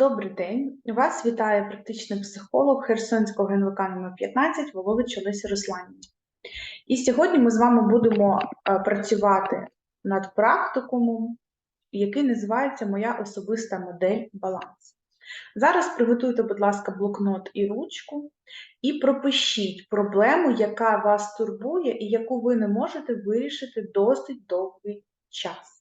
Добрий день. Вас вітає практичний психолог Херсонського ГНВК номер 15 Волович Олеся Русланівна. І сьогодні ми з вами будемо е, працювати над практикумом, який називається Моя особиста модель балансу. Зараз приготуйте, будь ласка, блокнот і ручку, і пропишіть проблему, яка вас турбує і яку ви не можете вирішити досить довгий час.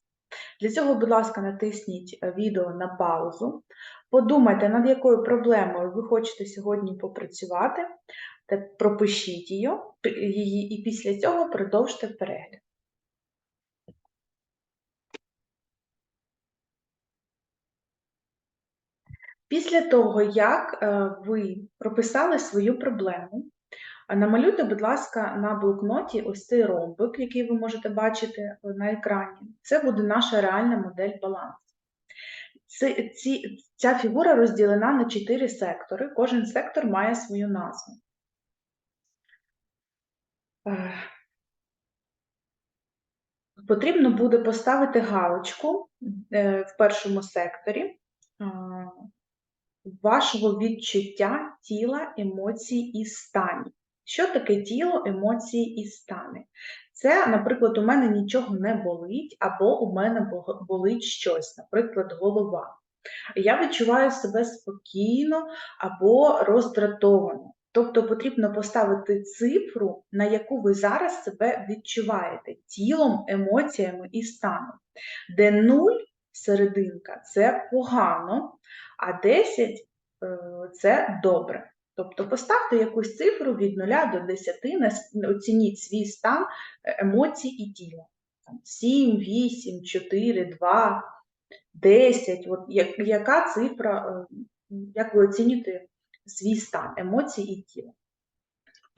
Для цього, будь ласка, натисніть е, відео на паузу, подумайте, над якою проблемою ви хочете сьогодні попрацювати, та пропишіть її, і після цього продовжте перегляд. Після того, як е, ви прописали свою проблему, намалюйте, будь ласка, на блокноті ось цей ромбик, який ви можете бачити на екрані. Це буде наша реальна модель балансу. Ці, Ця фігура розділена на чотири сектори. Кожен сектор має свою назву. Е, потрібно буде поставити галочку е, в першому секторі е, вашого відчуття тіла, емоцій і станів. Що таке тіло, емоції і стани? Це, наприклад, у мене нічого не болить, або у мене болить щось, наприклад, голова. Я відчуваю себе спокійно або роздратовано. Тобто потрібно поставити цифру, на яку ви зараз себе відчуваєте тілом, емоціями і станом. Де 0 серединка це погано, а 10 е, це добре. Тобто поставте якусь цифру від 0 до 10, оцініть свій стан емоцій і тіла. 7, 8, 4, 2, 10. От яка цифра, як ви оцінюєте свій стан емоцій і тіла?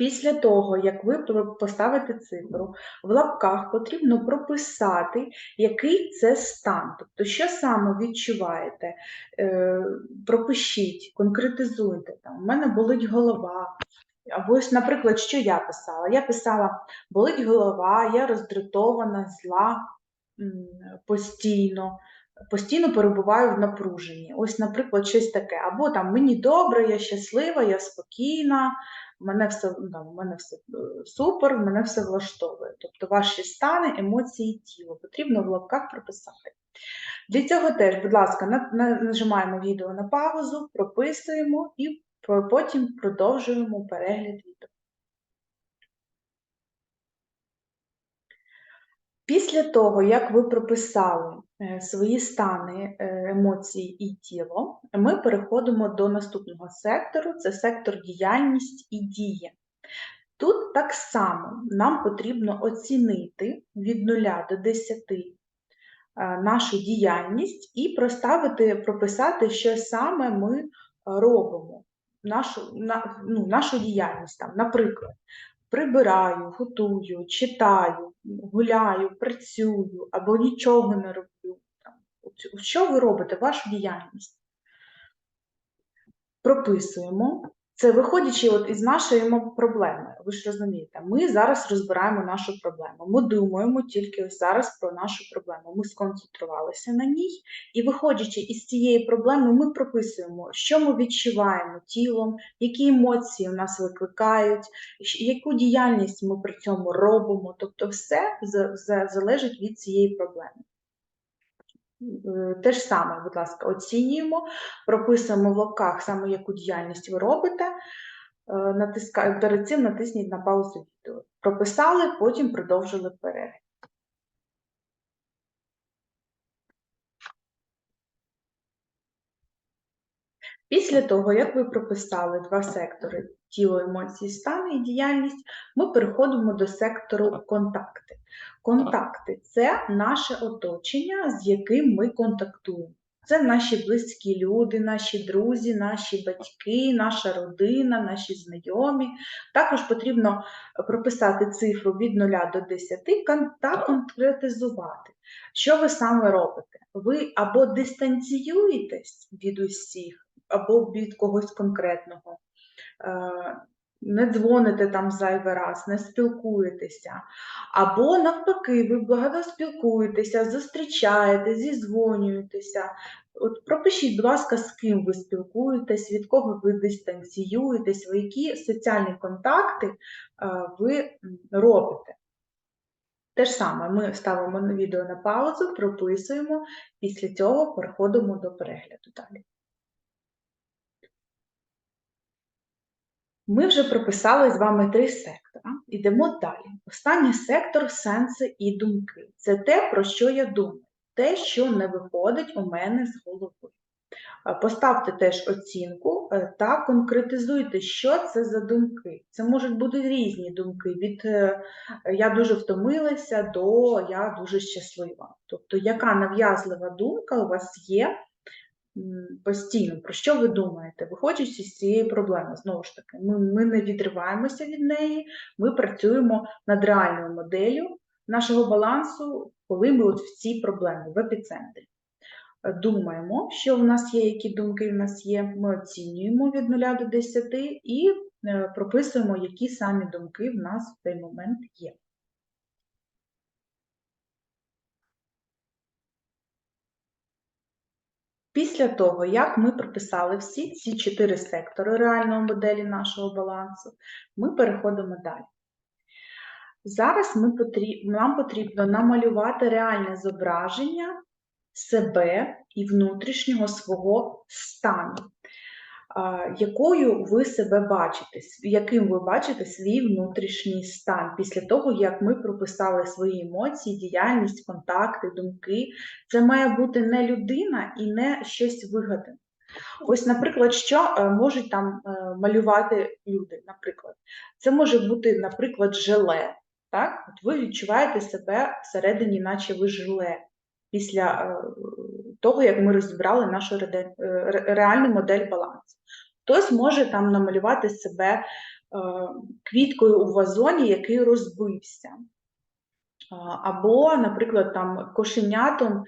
Після того, як ви поставите цифру, в лапках потрібно прописати, який це стан. Тобто, що саме відчуваєте, е, пропишіть, конкретизуйте. Там, У мене болить голова. Або, наприклад, що я писала? Я писала, болить голова, я роздратована, зла постійно, постійно перебуваю в напруженні. Ось, наприклад, щось таке. Або там мені добре, я щаслива, я спокійна мене все ну, у мене все супер, супер, мене все влаштовує. Тобто ваші стани, емоції, тіло потрібно в лапках прописати. Для цього теж, будь ласка, нажимаємо відео на паузу, прописуємо і потім продовжуємо перегляд відео. Після того, як ви прописали е, свої стани, е, емоції і тіло, ми переходимо до наступного сектору це сектор діяльність і дія. Тут так само нам потрібно оцінити від 0 до 10 е, нашу діяльність і проставити, прописати, що саме ми робимо, нашу на, ну, нашу діяльність. Там, Наприклад, прибираю, готую, читаю, гуляю, працюю або нічого не роблю. Що ви робите, вашу діяльність? Прописуємо це виходячи от із нашої проблеми, ви ж розумієте, ми зараз розбираємо нашу проблему. Ми думаємо тільки зараз про нашу проблему. Ми сконцентрувалися на ній, і, виходячи із цієї проблеми, ми прописуємо, що ми відчуваємо тілом, які емоції в нас викликають, яку діяльність ми при цьому робимо. Тобто, все залежить від цієї проблеми. Е, те ж саме, будь ласка, оцінюємо, прописуємо в лапках саме яку діяльність ви робите. Е, натиска... Перед цим натисніть на паузу відео. Прописали, потім продовжили перегляд. Після того, як ви прописали два сектори тіло, емоції, стани і діяльність, ми переходимо до сектору контакти. Контакти це наше оточення, з яким ми контактуємо. Це наші близькі люди, наші друзі, наші батьки, наша родина, наші знайомі. Також потрібно прописати цифру від 0 до 10 та конкретизувати. Що ви саме робите? Ви або дистанціюєтесь від усіх, або від когось конкретного. Е, не дзвоните там зайвий раз, не спілкуєтеся. Або, навпаки, ви багато спілкуєтеся, зустрічаєте, зізвонюєтеся. От пропишіть, будь ласка, з ким ви спілкуєтесь, від кого ви дистанціюєтесь, ви які соціальні контакти е, ви робите. Те ж саме, ми ставимо відео на паузу, прописуємо, після цього переходимо до перегляду далі. Ми вже прописали з вами три сектора. Ідемо далі. Останній сектор сенси і думки. Це те, про що я думаю, те, що не виходить у мене з голови. Е, Поставте теж оцінку е, та конкретизуйте, що це за думки. Це можуть бути різні думки, від е, я дуже втомилася до я дуже щаслива. Тобто, яка нав'язлива думка у вас є постійно, про що ви думаєте, виходячи з цієї проблеми? Знову ж таки, ми, ми не відриваємося від неї, ми працюємо над реальною моделлю нашого балансу, коли ми от в цій проблемі, в епіцентрі думаємо, що в нас є, які думки в нас є, ми оцінюємо від 0 до 10 і е, прописуємо, які самі думки в нас в цей момент є. Після того, як ми прописали всі ці чотири сектори реальної моделі нашого балансу, ми переходимо далі. Зараз ми потріб, нам потрібно намалювати реальне зображення себе і внутрішнього свого стану, якою ви себе бачите, яким ви бачите свій внутрішній стан після того, як ми прописали свої емоції, діяльність, контакти, думки. Це має бути не людина і не щось вигадане. Ось, наприклад, що е, можуть там е, малювати люди. Наприклад, це може бути, наприклад, желе. Так? От ви відчуваєте себе всередині, наче ви желе після е, того, як ми розібрали нашу реальну модель балансу. Хтось може там намалювати себе е, квіткою у вазоні, який розбився. Або, наприклад, там кошенятом,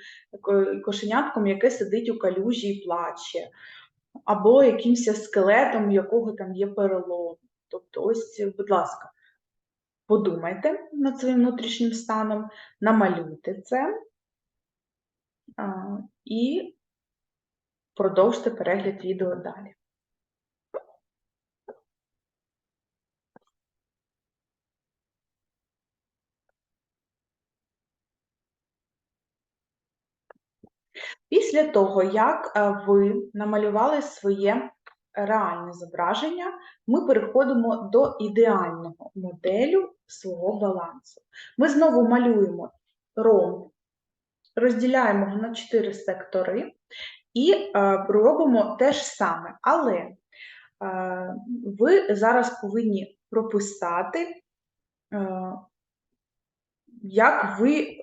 кошенятком, яке сидить у калюжі і плаче, або якимось скелетом, у якого там є перелом. Тобто, ось, будь ласка, подумайте над своїм внутрішнім станом, намалюйте це і продовжте перегляд відео далі. Після того, як е, ви намалювали своє реальне зображення, ми переходимо до ідеального моделю свого балансу. Ми знову малюємо ромб, розділяємо його на чотири сектори і е, робимо те ж саме. Але е, ви зараз повинні прописати, як ви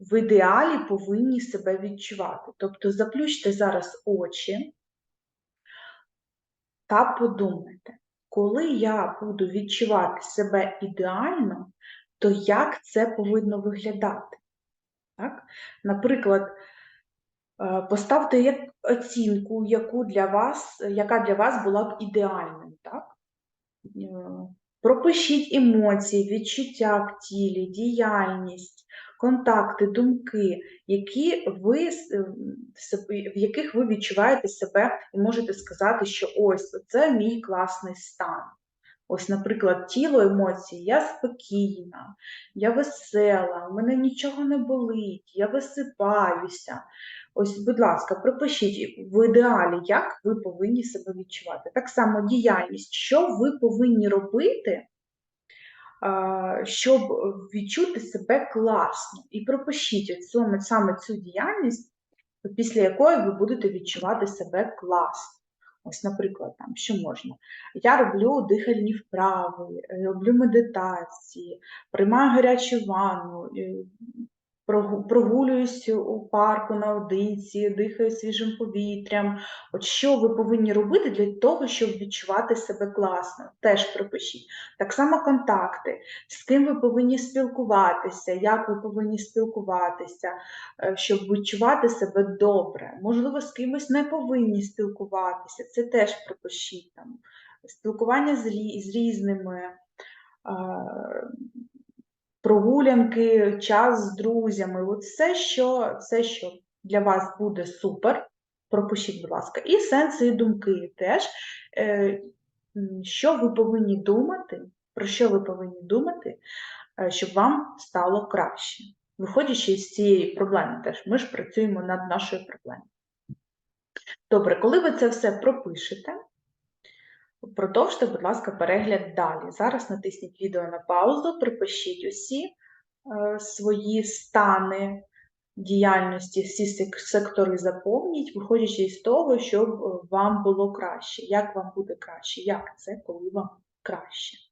в ідеалі повинні себе відчувати. Тобто заплющте зараз очі та подумайте, коли я буду відчувати себе ідеально, то як це повинно виглядати? Так? Наприклад, е, поставте оцінку, яку для вас, яка для вас була б ідеальною. Так? Е, Пропишіть емоції, відчуття в тілі, діяльність, контакти, думки, які ви, себе- в яких ви відчуваєте себе і можете сказати, що ось це мій класний стан. Ось, наприклад, тіло емоції, я спокійна, я весела, у мене нічого не болить, я висипаюся. Ось, будь ласка, пропишіть в ідеалі, як ви повинні себе відчувати. Так само діяльність, що ви повинні робити, щоб відчути себе класно. І пропишіть от саме, цю діяльність, після якої ви будете відчувати себе класно. Ось, наприклад, там, що можна? Я роблю дихальні вправи, роблю медитації, приймаю гарячу ванну, е, прогулююсь у парку наодинці, дихаю свіжим повітрям. От що ви повинні робити для того, щоб відчувати себе класно? Теж пропишіть. Так само контакти, з ким ви повинні спілкуватися, як ви повинні спілкуватися, е, щоб відчувати себе добре. Можливо, з кимось не повинні спілкуватися, це теж пропишіть там. Спілкування з, рі- з різними. Прогулянки, час з друзями, от все, що, все, що для вас буде супер, пропишіть, будь ласка, і сенси і думки теж, е, що ви повинні думати, про що ви повинні думати, е, щоб вам стало краще. Виходячи з цієї проблеми, теж ми ж працюємо над нашою проблемою. Добре, коли ви це все пропишете, продовжте, будь ласка, перегляд далі. Зараз натисніть відео на паузу, припишіть усі е, свої стани діяльності, всі сектори заповніть, виходячи з того, щоб е, вам було краще. Як вам буде краще? Як це, коли вам краще?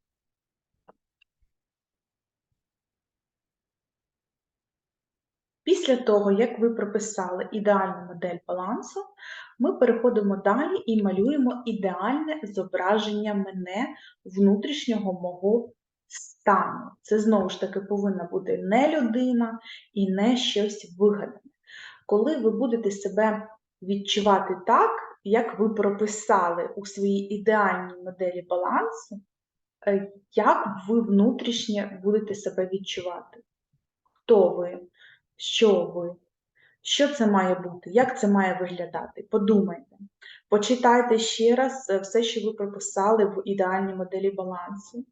Після того, як ви прописали ідеальну модель балансу, ми переходимо далі і малюємо ідеальне зображення мене внутрішнього мого стану. Це знову ж таки повинна бути не людина і не щось вигадане. Коли ви будете себе відчувати так, як ви прописали у своїй ідеальній моделі балансу, е, як ви внутрішнє будете себе відчувати? Хто ви? Що ви? Що це має бути? Як це має виглядати? Подумайте. Почитайте ще раз е, все, що ви прописали в ідеальній моделі балансу.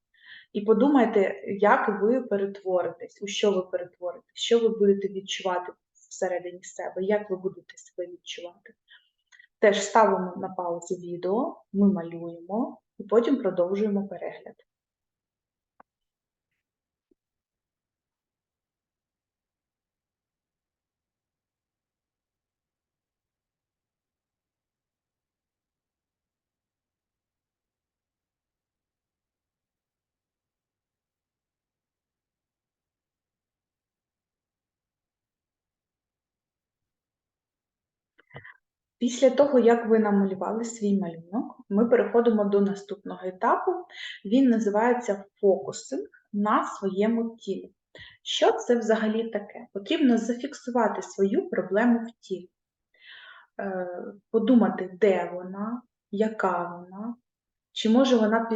І подумайте, як ви перетворитесь, у що ви перетворитесь, що ви будете відчувати всередині себе, як ви будете себе відчувати. Теж ставимо на паузу відео, ми малюємо і потім продовжуємо перегляд. Після того, як ви намалювали свій малюнок, ми переходимо до наступного етапу. Він називається фокусинг на своєму тілі. Що це взагалі таке? Потрібно зафіксувати свою проблему в тілі, е, подумати, де вона, яка вона, чи може вона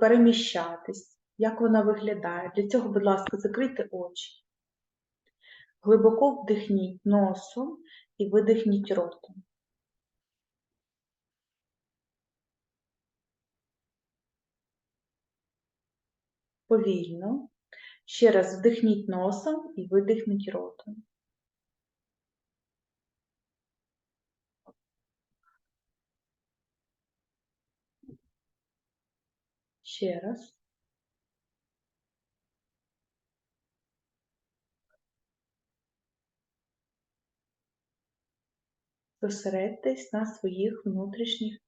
переміщатись, як вона виглядає. Для цього, будь ласка, закрийте очі. Глибоко вдихніть носом і видихніть ротом. Повільно. Ще раз вдихніть носом і видихніть ротом. Ще раз. Зосередьтесь на своїх внутрішніх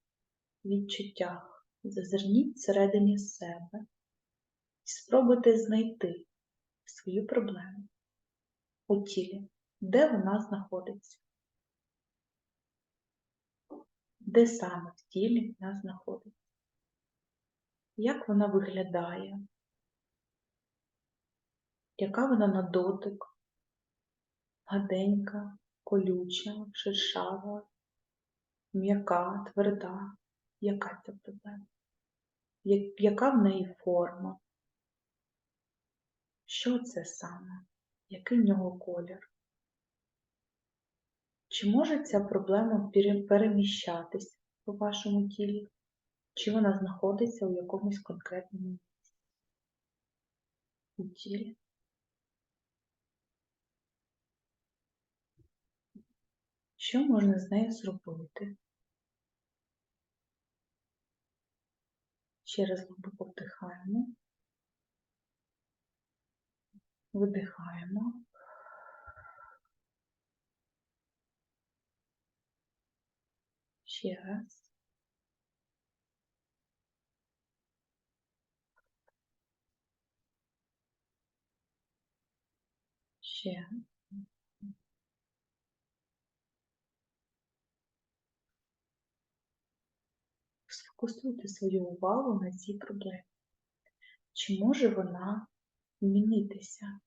відчуттях, зазирніть всередині себе і спробуйте знайти свою проблему у тілі, де вона знаходиться, де саме в тілі вона знаходиться, як вона виглядає, яка вона на дотик, гаденька, колюча, шершава, м'яка, тверда, яка ця проблема? Яка в неї форма? Що це саме? Який в нього колір? Чи може ця проблема переміщатись по вашому тілі? Чи вона знаходиться у якомусь конкретному місці у тілі? Що можна з нею зробити? Ще раз глибоко вдихаємо, видихаємо. Ще раз. Ще раз. Сфокусуйте свою увагу на цій проблемі. Чи може вона змінитися?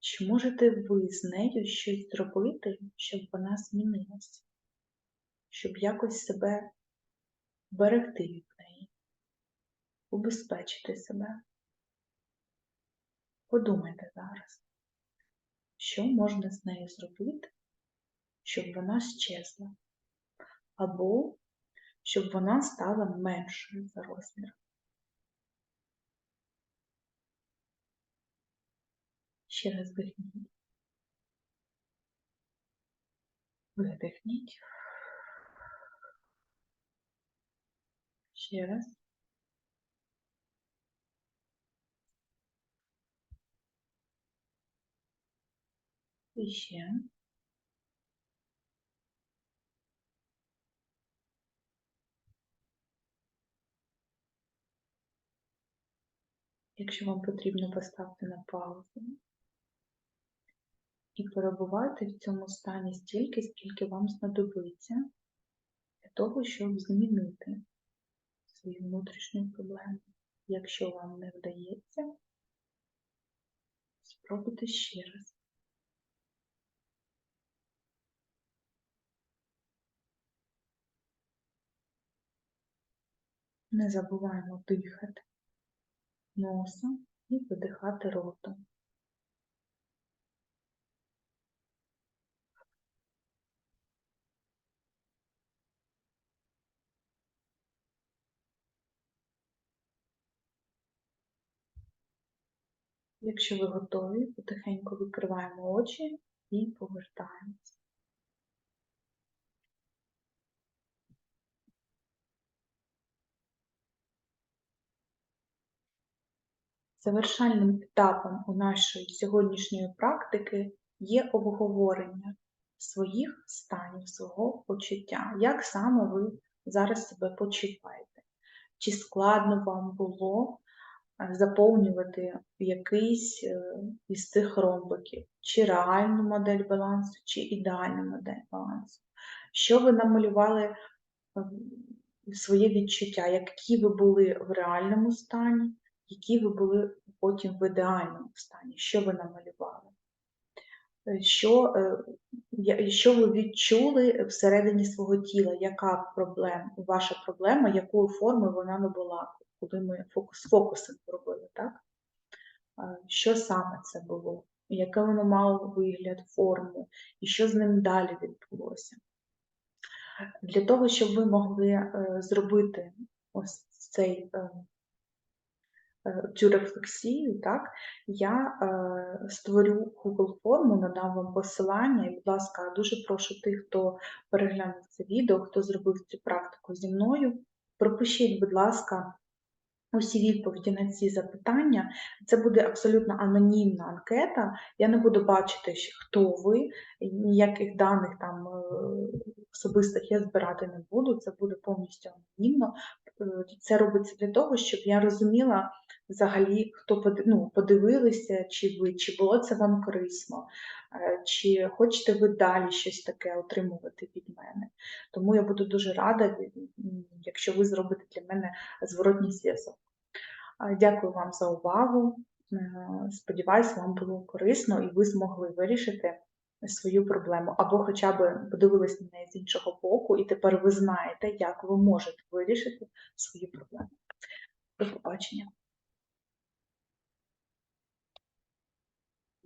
Чи можете ви з нею щось зробити, щоб вона змінилася? Щоб якось себе берегти від неї, убезпечити себе? Подумайте зараз, що можна з нею зробити, щоб вона щезла, або щоб вона стала меншою за розміром. Ще раз вдихніть. Видихніть. Ще раз. І ще. Якщо вам потрібно, поставте на паузу і перебувайте в цьому стані стільки, скільки вам знадобиться для того, щоб змінити свою внутрішню проблему. Якщо вам не вдається, спробуйте ще раз. Не забуваємо дихати носом і видихати ротом. Якщо ви готові, потихеньку відкриваємо очі і повертаємось. Завершальним етапом у нашої сьогоднішньої практики є обговорення своїх станів, свого почуття, як саме ви зараз себе почуваєте. Чи складно вам було е, заповнювати якийсь е, із цих ромбиків, чи реальну модель балансу, чи ідеальну модель балансу? Що ви намалювали своє відчуття, які ви були в реальному стані, які ви були потім в ідеальному стані, що ви намалювали? Е, що е, що ви відчули всередині свого тіла, яка проблема, ваша проблема, якою формою вона набула, коли ми фокус фокусом робили, так? Що саме це було? Яке воно мало вигляд, форму, і що з ним далі відбулося? Для того, щоб ви могли е, зробити ось цей Е, цю рефлексію, так, я е, створю Google форму, надам вам посилання, і, будь ласка, дуже прошу тих, хто переглянув це відео, хто зробив цю практику зі мною. Пропишіть, будь ласка, усі відповіді на ці запитання. Це буде абсолютно анонімна анкета. Я не буду бачити, хто ви, ніяких даних там е, особистих я збирати не буду, це буде повністю анонімно. Е, це робиться для того, щоб я розуміла взагалі, хто ну, подивилися, чи ви, чи було це вам корисно, е, чи хочете ви далі щось таке отримувати від мене. Тому я буду дуже рада, якщо ви зробите для мене зворотній зв'язок. Дякую вам за увагу. Е, сподіваюсь, вам було корисно і ви змогли вирішити свою проблему, або хоча б подивились на неї з іншого боку, і тепер ви знаєте, як ви можете вирішити свою проблему. До побачення.